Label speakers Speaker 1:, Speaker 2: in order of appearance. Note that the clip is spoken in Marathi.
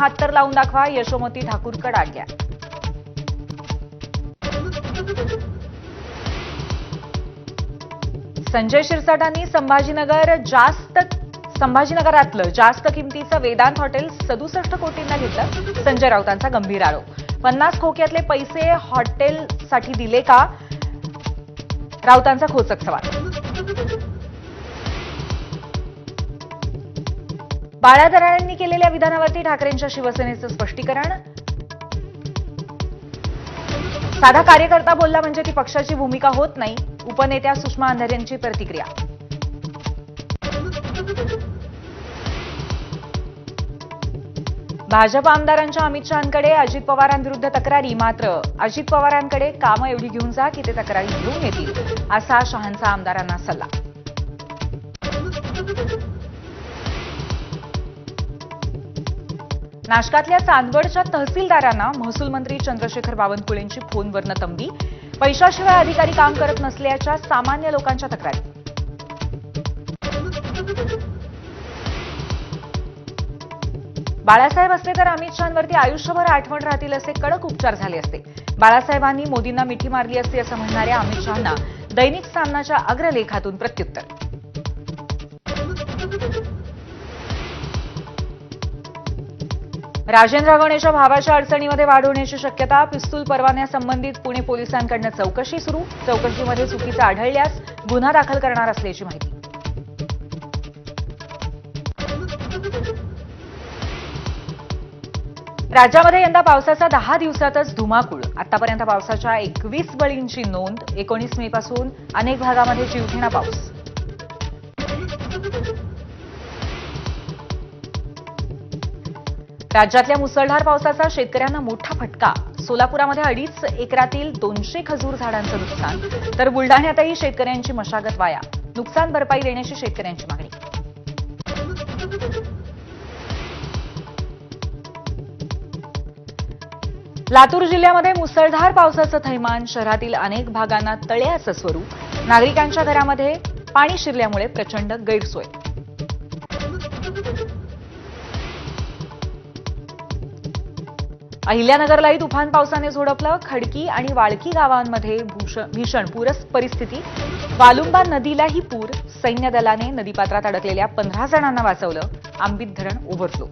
Speaker 1: हातर लावून दाखवा यशोमती ठाकूर कडाडल्या संजय शिरसाटांनी संभाजीनगर जास्त संभाजीनगरातलं जास्त किमतीचं वेदांत हॉटेल सदुसष्ट कोटींना घेतलं संजय राऊतांचा गंभीर आरोप. पन्नास खोक्यातले पैसे हॉटेलसाठी दिले का? राऊतांचा खोचक सवाल. बाळा दराळांनी केलेल्या विधानावरती ठाकरेंच्या शिवसेनेचं स्पष्टीकरण. साधा कार्यकर्ता बोलला म्हणजे ती पक्षाची भूमिका होत नाही उपनेत्या सुषमा अंधारे यांची प्रतिक्रिया. भाजप आमदारांच्या अमित शहांकडे अजित पवारांविरुद्ध तक्रारी मात्र अजित पवारांकडे कामं एवढी घेऊन जा की ते तक्रारी घेऊन येतील असा शहांचा आमदारांना सल्ला. नाशकातल्या चांदवडच्या तहसीलदारांना महसूल मंत्री चंद्रशेखर बावनकुळेंची फोनवरनं तंबी पैशाशिवाय अधिकारी काम करत नसल्याच्या सामान्य लोकांच्या तक्रारी. बाळासाहेब असते तर अमित शहांवरती आयुष्यभर आठवण राहतील असे कडक उपचार झाले असते. बाळासाहेबांनी मोदींना मिठी मारली असती असं म्हणणाऱ्या अमित शहांना दैनिक सामनाच्या अग्रलेखातून प्रत्युत्तर. राजेंद्र गणेशा भावाच्या अडचणीमध्ये वाढ होण्याची शक्यता पिस्तूल परवान्यासंबंधित पुणे पोलिसांकडनं चौकशी सुरू. चौकशीमध्ये चुकीचं आढळल्यास गुन्हा दाखल करणार असल्याची माहिती. राज्यामध्ये यंदा पावसाचा दहा दिवसातच धुमाकूळ. आतापर्यंत पावसाच्या एकवीस बळींची नोंद एकोणीस मे पासून अनेक भागामध्ये जीवघेणा पाऊस. राज्यातल्या मुसळधार पावसाचा शेतकऱ्यांना मोठा फटका. सोलापुरामध्ये अडीच एकरातील दोनशे खजूर झाडांचं नुकसान. तर बुलढाण्यातही शेतकऱ्यांची मशागत वाया. नुकसान भरपाई देण्याची शेतकऱ्यांची मागणी. लातूर जिल्ह्यामध्ये मुसळधार पावसाचं थैमान शहरातील अनेक भागांना तळ्याचं स्वरूप. नागरिकांच्या घरामध्ये पाणी शिरल्यामुळे प्रचंड गैरसोय. अहिल्यानगरलाही तुफान पावसाने झोडपलं. खडकी आणि वाळकी गावांमध्ये भूष- भीषण पूर परिस्थिती. वालुंबा नदीलाही पूर. सैन्य दलाने नदीपात्रात अडकलेल्या पंधरा जणांना वाचवलं. आंबित धरण ओव्हरफ्लो.